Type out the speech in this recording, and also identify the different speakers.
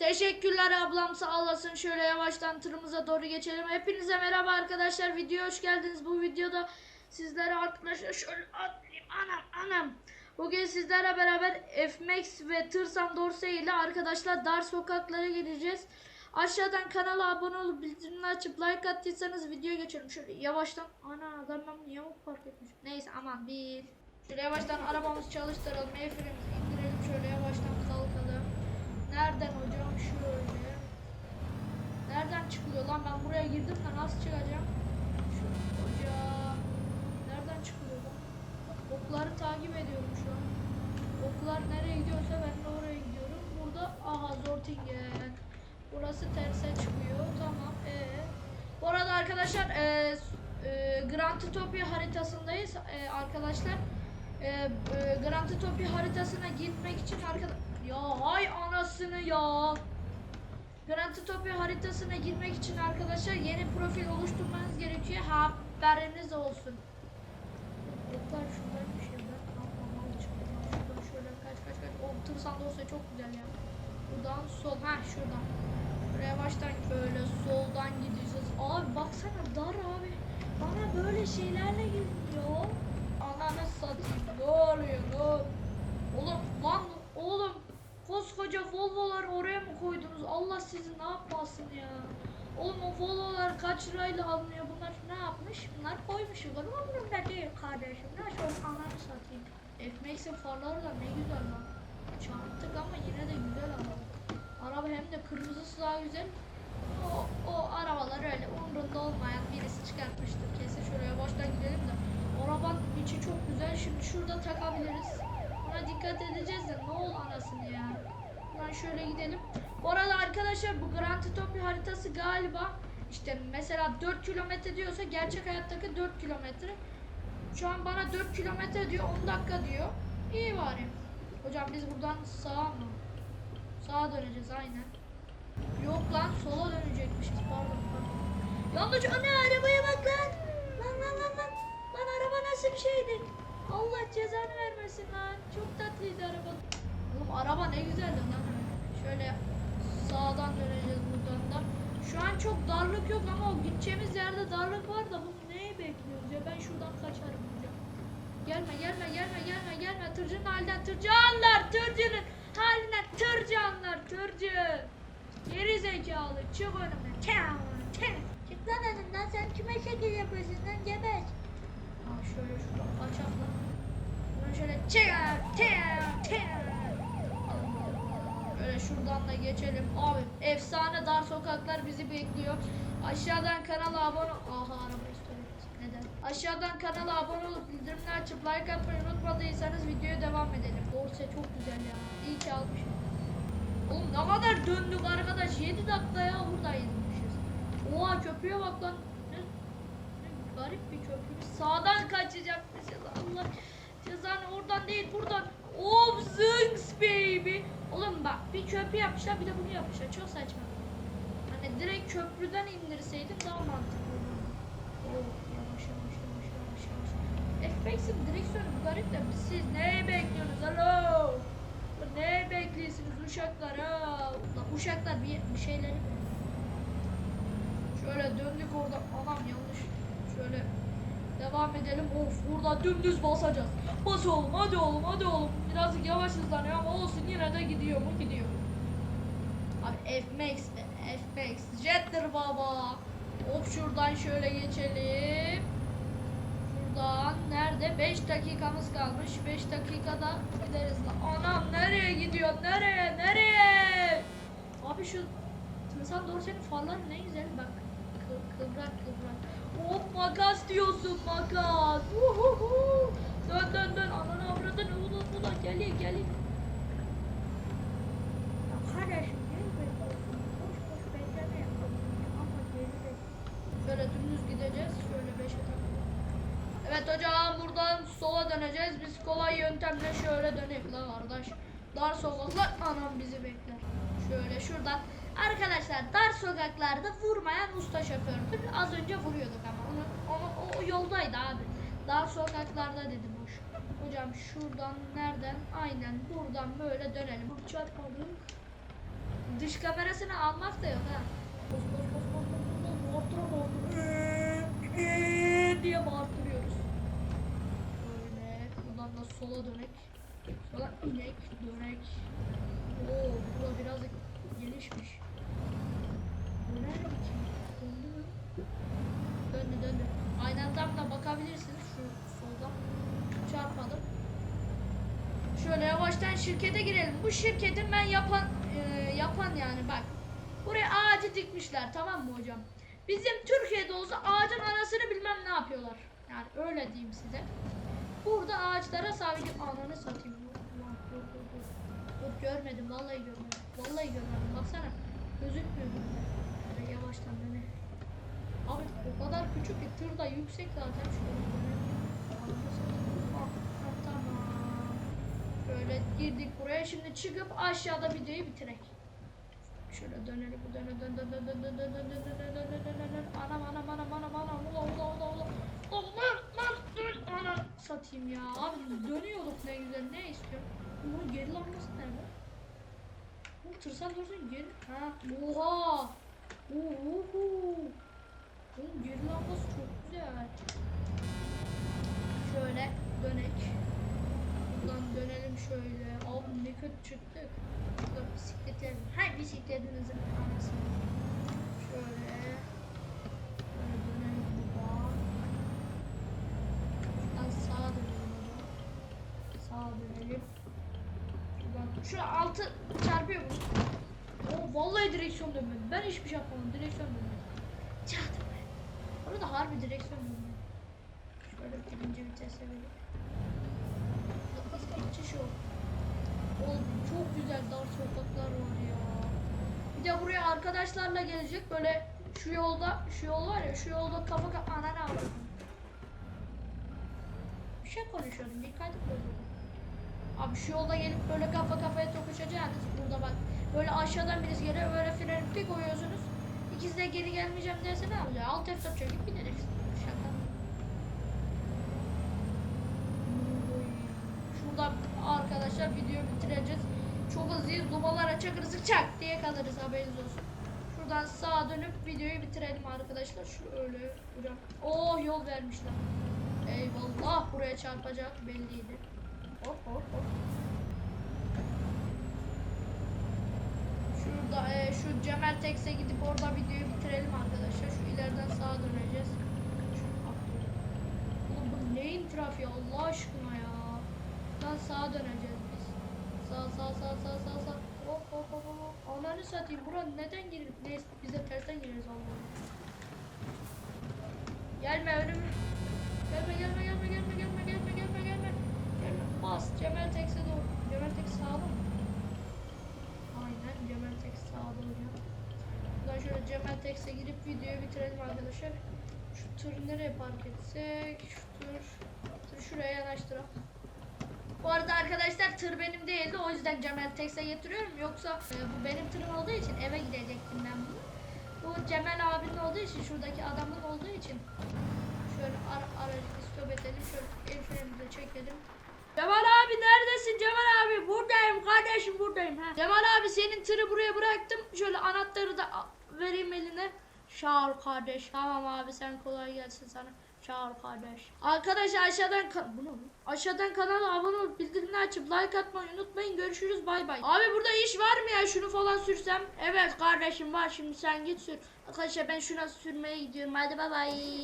Speaker 1: Teşekkürler ablam sağ olasın. Şöyle yavaştan tırımıza doğru geçelim. Hepinize merhaba arkadaşlar. Videoya hoş geldiniz. Bu videoda sizlere arkadaşlar şöyle atlayayım. Anam anam. Bugün sizlerle beraber F-Max ve Tırsam Dorse ile arkadaşlar dar sokaklara gideceğiz. Aşağıdan kanala abone olup bildirimleri açıp like attıysanız videoya geçelim. Şöyle yavaştan ana adam ben yamuk park etmiş. Neyse aman bir. Şöyle yavaştan arabamızı çalıştıralım. El frenimizi indirelim. Şöyle yavaştan. Nereden hocam? Şöyle. Nereden çıkılıyor lan? Ben buraya girdim de nasıl çıkacağım? Şu hocam. Nereden çıkılıyor lan? Okları takip ediyorum şu an. Oklar nereye gidiyorsa ben de oraya gidiyorum. Burada aha Zortingen. Burası terse çıkıyor. Tamam. Ee. Bu arada arkadaşlar e, e, Grand Utopia haritasındayız. E, arkadaşlar e, e, Grand Utopia haritasına gitmek için arkadaş ya hay anasını ya. Grand Utopia haritasına girmek için arkadaşlar yeni profil oluşturmanız gerekiyor. Haberiniz olsun. Oklar şuradaymış ya ben anlamalı çıktım. Şuradan şöyle kaç kaç kaç. O tırsan da olsa çok güzel ya. Buradan sol. Ha şuradan. Buraya baştan böyle soldan gideceğiz. Abi baksana dar abi. Bana böyle şeylerle gidiyor. Ananı satayım. Ne oluyor? Ne oluyor? Oğlum lan oğlum koskoca Volvo'lar oraya mı koydunuz? Allah sizi ne yapmasın ya? Oğlum o Volvo'lar kaç lirayla alınıyor? Bunlar ne yapmış? Bunlar koymuş yukarı. Umurumda değil kardeşim. Ne şu ananı satayım. F-Max'in farları da ne güzel lan. Çarptık ama yine de güzel araba. Araba hem de kırmızısı daha güzel. O, o arabalar öyle umrunda olmayan birisi çıkartmıştır. Kesin şuraya baştan gidelim de. Arabanın içi çok güzel. Şimdi şurada takabiliriz. Buna dikkat edeceğiz de ne ol anasını ya. Buradan şöyle gidelim. Bu arada arkadaşlar bu Grand Utopia haritası galiba işte mesela 4 kilometre diyorsa gerçek hayattaki 4 kilometre. Şu an bana 4 kilometre diyor 10 dakika diyor. İyi bari. Hocam biz buradan sağa mı? Sağa döneceğiz aynen. Yok lan sola dönecekmişiz pardon pardon. Yanlış ana arabaya bak lan. Lan lan lan lan. Lan araba nasıl bir şeydi? Allah cezanı vermesin lan. Çok tatlıydı araba. Oğlum araba ne güzeldi lan. Şöyle sağdan döneceğiz buradan da. Şu an çok darlık yok ama o gideceğimiz yerde darlık var da bu neyi bekliyoruz ya ben şuradan kaçarım hocam. Gelme gelme gelme gelme gelme tırcının halinden tırcı anlar tırcının halinden tırcı anlar tırcı. Geri zekalı çık önüme. Tev, tev. Çık lan önümden sen kime şekil yapıyorsun lan geber. Ha şöyle şuradan lan. Buradan şöyle tev tev tev. Böyle şuradan da geçelim. Abi efsane dar sokaklar bizi bekliyor. Aşağıdan kanala abone Aha araba istiyoruz. Neden? Aşağıdan kanala abone olup bildirimleri açıp like atmayı unutmadıysanız videoya devam edelim. Dorse çok güzel ya. İyi ki almışım. Oğlum ne kadar döndük arkadaş. 7 dakika ya buradaymışız. Oha köprüye bak lan. Ne, ne garip bir köprü. Sağdan kaçacakmışız. Allah oradan değil buradan. Oh zınks baby. Oğlum bak bir köprü yapmışlar bir de bunu yapmışlar. Çok saçma. Hani direkt köprüden indirseydim daha mantıklı. Oh yavaş yavaş yavaş yavaş yavaş. F-Max'in direksiyonu garip de siz neyi bekliyorsunuz? Alo. Ne bekliyorsunuz uşaklar ha? Uşaklar bir, bir şeyleri Şöyle döndük orada. Anam yanlış. Şöyle devam edelim. Of burada dümdüz basacağız. Bas oğlum hadi oğlum hadi oğlum. Birazcık yavaş hızlanıyor ama olsun yine de gidiyor mu gidiyor. Abi F-Max be F-Max. Jettir baba. Hop şuradan şöyle geçelim. Şuradan nerede? 5 dakikamız kalmış. 5 dakikada gideriz. Anam nereye gidiyor? Nereye? Nereye? Abi şu Tırsan doğru senin farların ne güzel bak. Kı- kıvrak kıvrak. Hop makas diyorsun makas. Uhuhu. Dön dön dön. Ananı avradın. Ulan ulan gelin gelin. Şöyle dümdüz gideceğiz. Şöyle beşe takılın. Evet hocam buradan sola döneceğiz. Biz kolay yöntemle şöyle dönelim la kardeş. Dar sokaklar anam bizi bekler. Şöyle şuradan. Arkadaşlar dar sokaklarda vurmayan usta şofördür. Az önce vuruyorduk ama onu, onu o yoldaydı abi. Dar sokaklarda dedi boş. Hocam şuradan nereden? Aynen buradan böyle dönelim. Çarpmadık. dış kamerasını almak da yok ha. Diye bağırtırıyoruz. Böyle buradan da sola dönek. Sola inek dönek. Oo burada biraz gelişmiş. Aynadan da bakabilirsiniz şu soldan. Çarpalım. Şöyle yavaştan şirkete girelim. Bu şirketin ben yapan e, yapan yani bak. Buraya ağacı dikmişler tamam mı hocam? Bizim Türkiye'de olsa ağacın arasını bilmem ne yapıyorlar. Yani öyle diyeyim size. Burada ağaçlara sabit ananı satayım. Dur, dur, dur. Dur görmedim vallahi görmedim. Vallahi görmedim. Baksana. Gözükmüyor yavaştan döne. Abi o kadar küçük ki tır da yüksek zaten. Dönelim. Ah, ah, Tamam. Şöyle girdik buraya. Şimdi çıkıp aşağıda videoyu bitirek. Şöyle dönelim. Dön dön dön dön dön dön dön dön dön dön dön dön dön dön dön. Anam anam anam anam anam. Ula ula ula ula. Aman lan dur ana satayım ya. Abi dönüyorduk ne güzel. Ne istiyor? Bunun geri lambası nerede? Bu tırsan dursun geri. Ha. Oha. Oho. Lambası çok güzel. Şöyle dönek. Buradan dönelim şöyle. Abi ne kötü çıktık. Burada bisikletler. Hay bisikletinizin anasını. Şöyle. Böyle dönelim buradan. Şuradan sağa dönelim. Sağa dönelim. Şuradan. Şu altı çarpıyor bunu. Oo, vallahi direksiyon dönmedi. Ben hiçbir şey yapmadım. Direksiyon dönmedi. Harbi direksiyon dönmedi. Şöyle birinci vitese verip. Hızlı geçiş yok. Oğlum çok güzel dar sokaklar var ya. Bir de buraya arkadaşlarla gelecek böyle şu yolda şu yol var ya şu yolda kafa kafa ananı aldım. Bir şey konuşuyordum dikkat et Abi şu yolda gelip böyle kafa kafaya tokuşacaksınız. Burada bak böyle aşağıdan birisi geliyor böyle freni bir koyuyorsunuz. İkisi de geri gelmeyeceğim derse ne yapacak? Alt F4 çekip gideriz. Şaka. Şurada arkadaşlar video bitireceğiz. Çok hızlıyız. Dubalara çakırızı çak diye kalırız haberiniz olsun. Şuradan sağa dönüp videoyu bitirelim arkadaşlar. Şöyle buraya. Oh yol vermişler. Eyvallah buraya çarpacak belliydi. Hop hop hop. Şurada e, şu Cemal Tex'e gidip orada videoyu bitirelim arkadaşlar. Şu ileriden sağa döneceğiz. Oğlum bu neyin trafiği Allah aşkına ya. Lan sağa döneceğiz biz. Sağ sağ sağ sağ sağ sağ. Hop hop hop hop. Ananı satayım. Bura neden girip neyse biz de tersten gireriz Allah'ım. Gelme önüme. Gelme gelme gelme gelme gelme gelme gelme gelme. Gelme. Bas Cemal Tex'e doğru. Cemal Tex sağda mı? Aynen Cemal Tex sağda hocam. Buradan şöyle Cemal Tex'e girip videoyu bitirelim arkadaşlar. Şu tır nereye park etsek? Şu tır. Tır şuraya yanaştıralım. Bu arada arkadaşlar tır benim değildi o yüzden Cemal Tex'e getiriyorum. Yoksa e, bu benim tırım olduğu için eve gidecektim ben bunu. Bu Cemal abinin olduğu için şuradaki adamın olduğu için şöyle ara, aracı stop edelim. Şöyle el frenimizi çekelim. Cemal abi neredesin Cemal abi? Buradayım kardeşim buradayım. Ha. Cemal abi senin tırı buraya bıraktım. Şöyle anahtarı da vereyim eline. Şahar kardeş. Tamam abi sen kolay gelsin sana. Çağır kardeş. Arkadaşlar aşağıdan ka- bunu aşağıdan kanala abone olup bildirimleri açıp like atmayı unutmayın. Görüşürüz bay bay. Abi burada iş var mı ya? Şunu falan sürsem. Evet kardeşim var. Şimdi sen git sür. Arkadaşlar ben şuna sürmeye gidiyorum. Hadi bay bay.